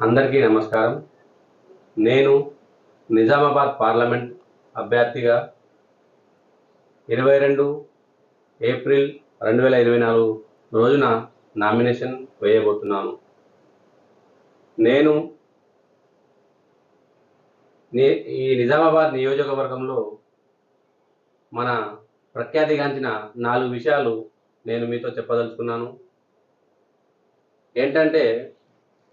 అందరికీ నమస్కారం. నేను నిజామాబాద్ పార్లమెంట్ అభ్యర్థిగా ఇరవై రెండు ఏప్రిల్ రెండు వేల ఇరవై నాలుగు రోజున నామినేషన్ వేయబోతున్నాను. నేను ఈ నిజామాబాద్ నియోజకవర్గంలో మన ప్రఖ్యాతిగాంచిన నాలుగు విషయాలు నేను మీతో చెప్పదలుచుకున్నాను. ఏంటంటే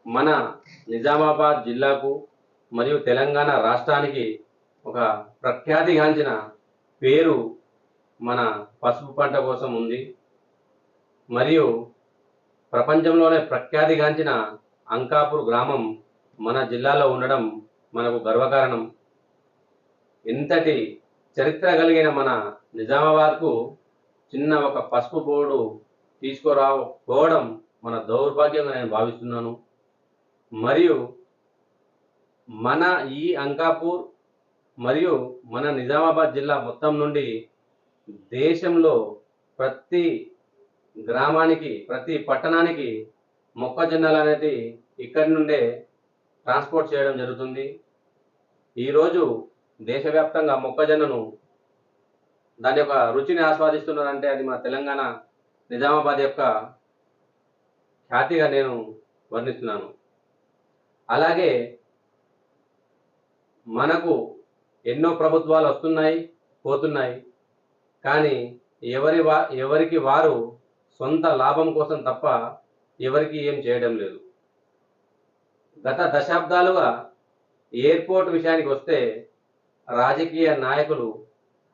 మన నిజామాబాద్ జిల్లాకు మరియు తెలంగాణ రాష్ట్రానికి ఒక ప్రఖ్యాతిగాంచిన పేరు మన పసుపు పంట కోసం ఉంది. మరియు ప్రపంచంలోనే ప్రఖ్యాతిగాంచిన అంకాపూర్ గ్రామం మన జిల్లాలో ఉండడం మనకు గర్వకారణం. ఇంతటి చరిత్ర కలిగిన మన నిజామాబాద్కు చిన్న ఒక పసుపు బోర్డు తీసుకురాకపోవడం మన దౌర్భాగ్యంగా నేను భావిస్తున్నాను. మరియు మన ఈ అంకాపూర్ మరియు మన నిజామాబాద్ జిల్లా మొత్తం నుండి దేశంలో ప్రతి గ్రామానికి ప్రతి పట్టణానికి మొక్కజొన్నలు అనేది ఇక్కడి నుండే ట్రాన్స్పోర్ట్ చేయడం జరుగుతుంది. ఈరోజు దేశవ్యాప్తంగా మొక్కజొన్నను దాని యొక్క రుచిని ఆస్వాదిస్తున్నారంటే అది మా తెలంగాణ నిజామాబాద్ యొక్క ఖ్యాతిగా నేను వర్ణిస్తున్నాను. అలాగే మనకు ఎన్నో ప్రభుత్వాలు వస్తున్నాయి పోతున్నాయి. కానీ ఎవరి వా ఎవరికి వారు సొంత లాభం కోసం తప్ప ఎవరికి ఏం చేయడం లేదు. గత దశాబ్దాలుగా ఎయిర్పోర్ట్ విషయానికి వస్తే రాజకీయ నాయకులు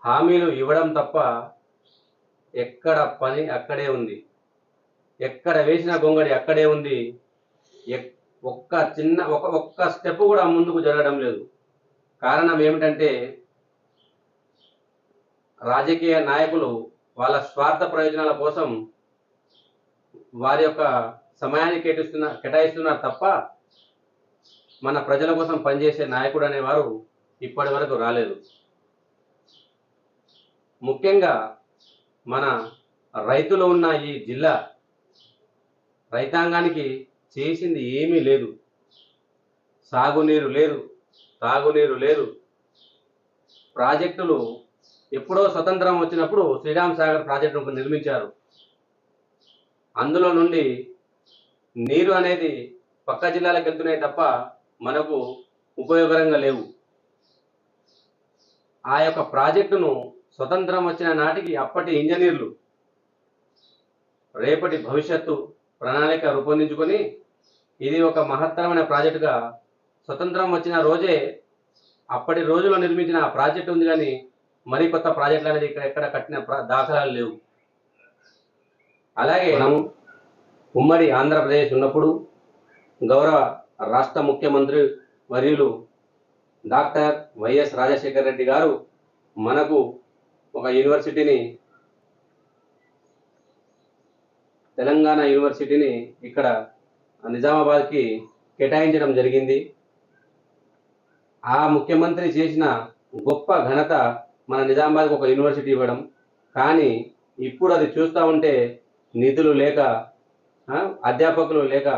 హామీలు ఇవ్వడం తప్ప ఎక్కడ పని అక్కడే ఉంది. ఎక్కడ వేసిన గొంగడి అక్కడే ఉంది. ఒక్క చిన్న ఒక ఒక్క స్టెప్ కూడా ముందుకు జరగడం లేదు. కారణం ఏమిటంటే రాజకీయ నాయకులు వాళ్ళ స్వార్థ ప్రయోజనాల కోసం వారి యొక్క సమయాన్ని కేటిస్తున్న కేటాయిస్తున్నారు తప్ప మన ప్రజల కోసం పనిచేసే నాయకుడు అనేవారు ఇప్పటి వరకు రాలేదు. ముఖ్యంగా మన రైతులు ఉన్న ఈ జిల్లా రైతాంగానికి చేసింది ఏమీ లేదు. సాగునీరు లేదు తాగునీరు లేదు. ప్రాజెక్టులు ఎప్పుడో స్వతంత్రం వచ్చినప్పుడు శ్రీరామ్ సాగర్ ప్రాజెక్టు నిర్మించారు. అందులో నుండి నీరు అనేది పక్క జిల్లాలకు వెళ్తున్నాయి తప్ప మనకు ఉపయోగకరంగా లేవు. ఆ యొక్క ప్రాజెక్టును స్వతంత్రం వచ్చిన నాటికి అప్పటి ఇంజనీర్లు రేపటి భవిష్యత్తు ప్రణాళిక రూపొందించుకొని ఇది ఒక మహత్తరమైన ప్రాజెక్టుగా స్వతంత్రం వచ్చిన రోజే అప్పటి రోజుల్లో నిర్మించిన ప్రాజెక్ట్ ఉంది కానీ మరి కొత్త ప్రాజెక్టులు అనేది ఇక్కడ ఎక్కడ కట్టిన దాఖలాలు లేవు. అలాగే మనం ఉమ్మడి ఆంధ్రప్రదేశ్ ఉన్నప్పుడు గౌరవ రాష్ట్ర ముఖ్యమంత్రి వర్యులు డాక్టర్ వైఎస్ రాజశేఖర రెడ్డి గారు మనకు ఒక యూనివర్సిటీని తెలంగాణ యూనివర్సిటీని ఇక్కడ నిజామాబాద్కి కేటాయించడం జరిగింది. ఆ ముఖ్యమంత్రి చేసిన గొప్ప ఘనత మన నిజామాబాద్కి ఒక యూనివర్సిటీ ఇవ్వడం. కానీ ఇప్పుడు అది చూస్తూ ఉంటే నిధులు లేక అధ్యాపకులు లేక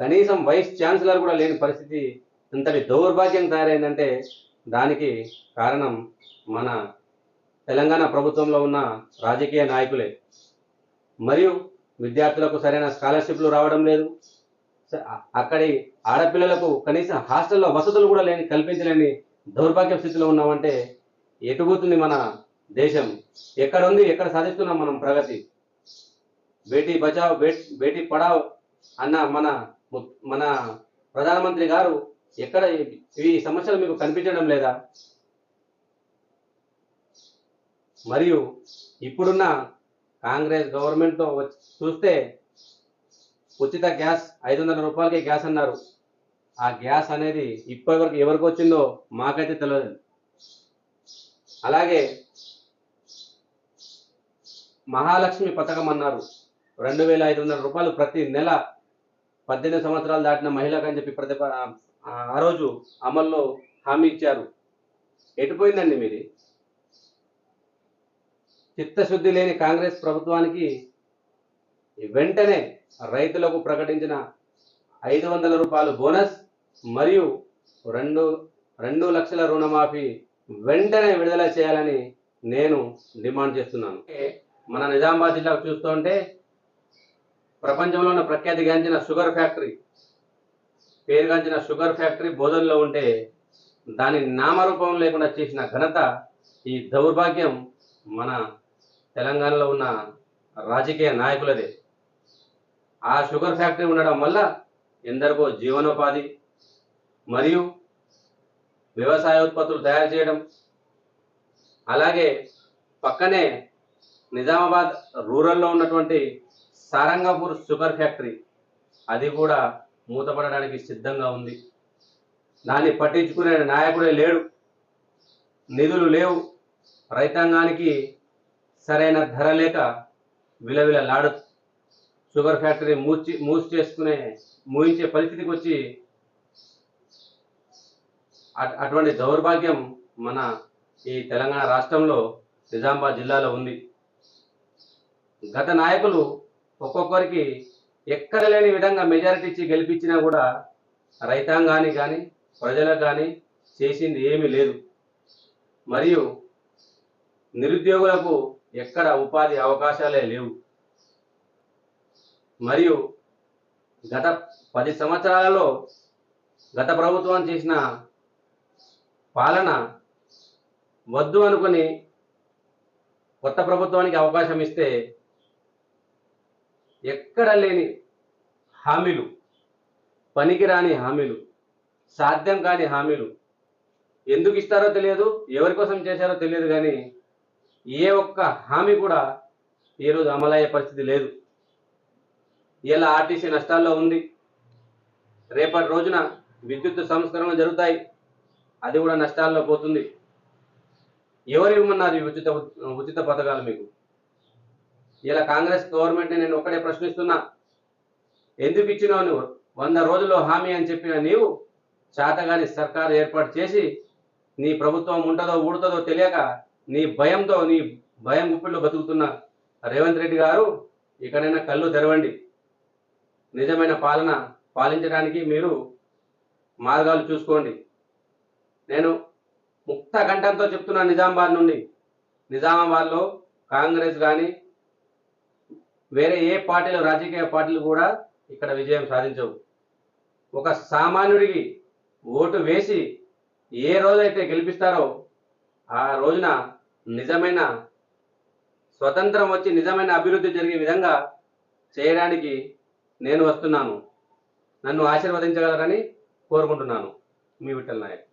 కనీసం వైస్ ఛాన్సలర్ కూడా లేని పరిస్థితి అంతటి దౌర్భాగ్యం తయారైందంటే దానికి కారణం మన తెలంగాణ ప్రభుత్వంలో ఉన్న రాజకీయ నాయకులే. మరియు విద్యార్థులకు సరైన స్కాలర్షిప్లు రావడం లేదు. అక్కడి ఆడపిల్లలకు కనీసం హాస్టల్లో వసతులు కూడా లేని కల్పించలేని దౌర్భాగ్య స్థితిలో ఉన్నామంటే ఎటుపోతుంది మన దేశం? ఎక్కడ ఉంది ఎక్కడ సాధిస్తున్నాం మనం ప్రగతి? బేటీ బచావ్ బేటీ పడావ్ అన్న మన ము- మన ప్రధానమంత్రి గారు ఎక్కడ ఈ సమస్యలు మీకు కనిపించడం లేదా? మరియు ఇప్పుడున్న కాంగ్రెస్ గవర్నమెంట్తో వచ్చి చూస్తే ఉచిత గ్యాస్ ఐదు వందల రూపాయలకే గ్యాస్ అన్నారు. ఆ గ్యాస్ అనేది ఇప్పటివరకు ఎవరికి వచ్చిందో మాకైతే తెలియదు అలాగే మహాలక్ష్మి పథకం అన్నారు. రెండు వేల ఐదు వందల రూపాయలు ప్రతి నెల పద్దెనిమిది సంవత్సరాలు దాటిన మహిళకు అని చెప్పి ప్రతి ఆ రోజు అమల్లో హామీ ఇచ్చారు. ఎటుపోయిందండి మీది? చిత్తశుద్ధి లేని కాంగ్రెస్ ప్రభుత్వానికి వెంటనే రైతులకు ప్రకటించిన ఐదు వందల రూపాయలు బోనస్ మరియు రెండు రెండు లక్షల రుణమాఫీ వెంటనే విడుదల చేయాలని నేను డిమాండ్ చేస్తున్నాను. మన నిజామాబాద్ జిల్లాకు చూస్తుంటే ప్రపంచంలో ఉన్న ప్రఖ్యాతిగాంచిన షుగర్ ఫ్యాక్టరీ పేరుగాంచిన షుగర్ ఫ్యాక్టరీ బోధనలో ఉంటే దాని నామరూపం లేకుండా చేసిన ఘనత ఈ దౌర్భాగ్యం మన తెలంగాణలో ఉన్న రాజకీయ నాయకులదే. ఆ షుగర్ ఫ్యాక్టరీ ఉండడం వల్ల ఎందరికో జీవనోపాధి మరియు వ్యవసాయ ఉత్పత్తులు తయారు చేయడం అలాగే పక్కనే నిజామాబాద్ రూరల్లో ఉన్నటువంటి సారంగపూర్ షుగర్ ఫ్యాక్టరీ అది కూడా మూతపడడానికి సిద్ధంగా ఉంది. దాన్ని పట్టించుకునే నాయకుడే లేడు. నిధులు లేవు. రైతాంగానికి సరైన ధర లేక విలవిలలాడు షుగర్ ఫ్యాక్టరీ మూసి మూసి చేసుకునే మూయించే పరిస్థితికి వచ్చి అట్- అటువంటి దౌర్భాగ్యం మన ఈ తెలంగాణ రాష్ట్రంలో నిజామాబాద్ జిల్లాలో ఉంది. గత నాయకులు ఒక్కొక్కరికి ఎక్కడ లేని విధంగా మెజారిటీ ఇచ్చి గెలిపించినా కూడా రైతాంగానికి కానీ ప్రజలకు కానీ చేసింది ఏమీ లేదు. మరియు నిరుద్యోగులకు ఎక్కడ ఉపాధి అవకాశాలే లేవు. మరియు గత పది సంవత్సరాలలో గత ప్రభుత్వం చేసిన పాలన వద్దు అనుకుని కొత్త ప్రభుత్వానికి అవకాశం ఇస్తే ఎక్కడ లేని హామీలు పనికిరాని హామీలు సాధ్యం కాని హామీలు ఎందుకు ఇస్తారో తెలియదు ఎవరి కోసం చేశారో తెలియదు కానీ ఏ ఒక్క హామీ కూడా ఈరోజు అమలయ్యే పరిస్థితి లేదు. ఇలా ఆర్టీసీ నష్టాల్లో ఉంది. రేపటి రోజున విద్యుత్ సంస్కరణలు జరుగుతాయి. అది కూడా నష్టాల్లో పోతుంది. ఎవరు ఇవ్వమన్నారు ఈ ఉచిత ఉచిత పథకాలు మీకు? ఇలా కాంగ్రెస్ గవర్నమెంట్ని నేను ఒక్కడే ప్రశ్నిస్తున్నా. ఎందుకు ఇచ్చినావు నువ్వు? వంద రోజుల్లో హామీ అని చెప్పిన నీవు చేతగాని సర్కారు ఏర్పాటు చేసి నీ ప్రభుత్వం ఉంటుందో ఊడుతుందో తెలియక నీ భయంతో నీ భయం గుప్పిల్లో బతుకుతున్న రేవంత్ రెడ్డి గారు ఇక్కడైనా కళ్ళు తెరవండి. నిజమైన పాలన పాలించడానికి మీరు మార్గాలు చూసుకోండి. నేను ముక్త కంఠంతో చెప్తున్నా నిజామాబాద్ నుండి నిజామాబాద్లో కాంగ్రెస్ కానీ వేరే ఏ పార్టీలు రాజకీయ పార్టీలు కూడా ఇక్కడ విజయం సాధించవు. ఒక సామాన్యుడికి ఓటు వేసి ఏ రోజైతే గెలిపిస్తారో ఆ రోజున నిజమైన స్వతంత్రం వచ్చి నిజమైన అభివృద్ధి జరిగే విధంగా చేయడానికి నేను వస్తున్నాను. నన్ను ఆశీర్వదించగలరని కోరుకుంటున్నాను. మీ విఠల్ నాయక్.